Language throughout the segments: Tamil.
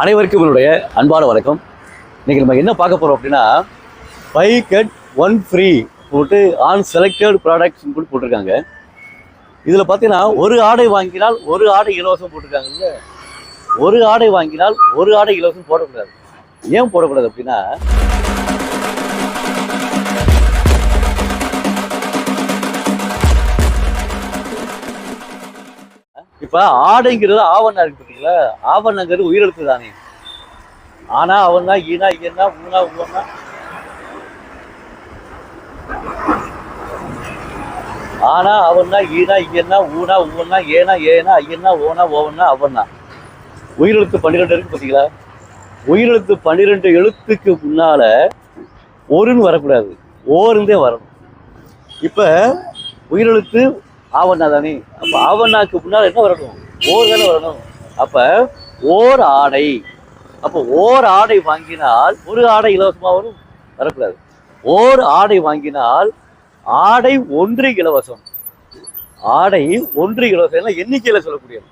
அனைவருக்கும் என்னுடைய அன்பான வணக்கம். இன்றைக்கி நம்ம என்ன பார்க்க போகிறோம் அப்படின்னா ஃபைவ் கட் ஒன் ஃப்ரீ போட்டு ஆன் செலக்டட் ப்ராடக்ட்ஸ் கூட போட்டிருக்காங்க. இதில் பார்த்தீங்கன்னா ஒரு ஆடை வாங்கினால் ஒரு ஆடை இலவசம் போட்டிருக்காங்கல்ல ஒரு ஆடை வாங்கினால் ஒரு ஆடை இலவசம் போடக்கூடாது. ஏன் போடக்கூடாது அப்படின்னா இப்போ ஆடைங்கிறது ஆவணா இருக்கு பார்த்தீங்களா ஆவணங்கிறது உயிரெழுத்து தானே. ஆனா அவன் தான் ஈனா ஈனா ஊனா ஊனா ஆனா அவன்னா ஈனா ஈனா ஊனா ஊனா ஏனா ஏனா ஐயனா ஓனா ஓவனா அவன்னா உயிரெழுத்து பன்னிரெண்டு இருக்கு பார்த்தீங்களா உயிரெழுத்து பன்னிரெண்டு எழுத்துக்கு முன்னால ஒருன்னு வரக்கூடாது. ஓருந்தே வரணும். இப்ப உயிரெழுத்து ஆவண்ணா தானே? அப்ப ஆவண்ணாக்கு முன்னால் என்ன வரணும்? ஓர் தானே வரணும். அப்ப ஓர் ஆடை. அப்போ ஓர் ஆடை வாங்கினால் ஒரு ஆடை இலவசமா வரும்? வரக்கூடாது. ஓர் ஆடை வாங்கினால் ஆடை ஒன்று இலவசம். ஆடை ஒன்று இலவசம் எல்லாம் எண்ணிக்கையில சொல்லக்கூடியது.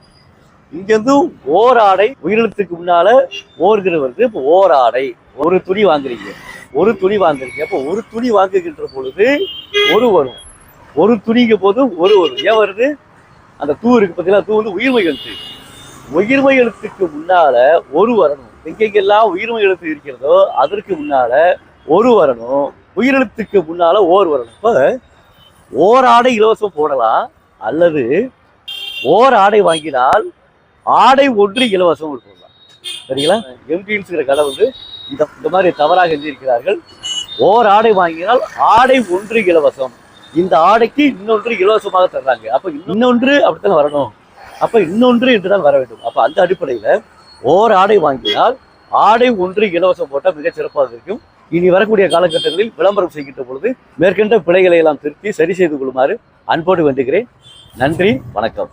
இங்கிருந்து ஓர் ஆடை உயிரிழத்துக்கு முன்னால ஓர்கிற வந்து இப்போ ஓர் ஆடை. ஒரு துணி வாங்குறீங்க. ஒரு துணி வாங்குறீங்க. அப்போ ஒரு துணி வாங்குகின்ற பொழுது ஒரு வரும். ஒரு துணிங்க போது ஒரு வரும். ஏன் வருது? அந்த தூ இருக்கு பார்த்தீங்கன்னா தூ வந்து உயிர்மை எழுத்து. உயிர்மை எழுத்துக்கு முன்னால ஒரு வரணும். எங்கெங்கெல்லாம் உயிர்மை எழுத்து இருக்கிறதோ அதற்கு முன்னால ஒரு வரணும். உயிரெழுத்துக்கு முன்னால ஓர் வரணும். இப்போ ஓர் ஆடை இலவசம் போடலாம். அல்லது ஓர் ஆடை வாங்கினால் ஆடை ஒன்று இலவசம் சரிங்களா? எம்டின்ஸுங்கிற கடை வந்து இந்த இந்த மாதிரி தவறாக எழுதியிருக்கிறார்கள். ஓர் ஆடை வாங்கினால் ஆடை ஒன்று இலவசம். இந்த ஆடைக்கு இன்னொன்று இலவசமாக தர்றாங்க. அப்போ இன்னொன்று அப்படித்தான் வரணும்? அப்போ இன்னொன்று என்றுதான் வர வேண்டும். அப்போ அந்த அடிப்படையில் ஓர் ஆடை வாங்கினால் ஆடை ஒன்று இலவசம் போட்டால் மிகச் சிறப்பாக இருக்கும். இனி வரக்கூடிய காலகட்டங்களில் விளம்பரம் செய்கின்ற பொழுது மேற்கண்ட பிழைகளை எல்லாம் திருத்தி சரி செய்து கொள்ளுமாறு அன்போடு வேண்டுகிறேன். நன்றி வணக்கம்.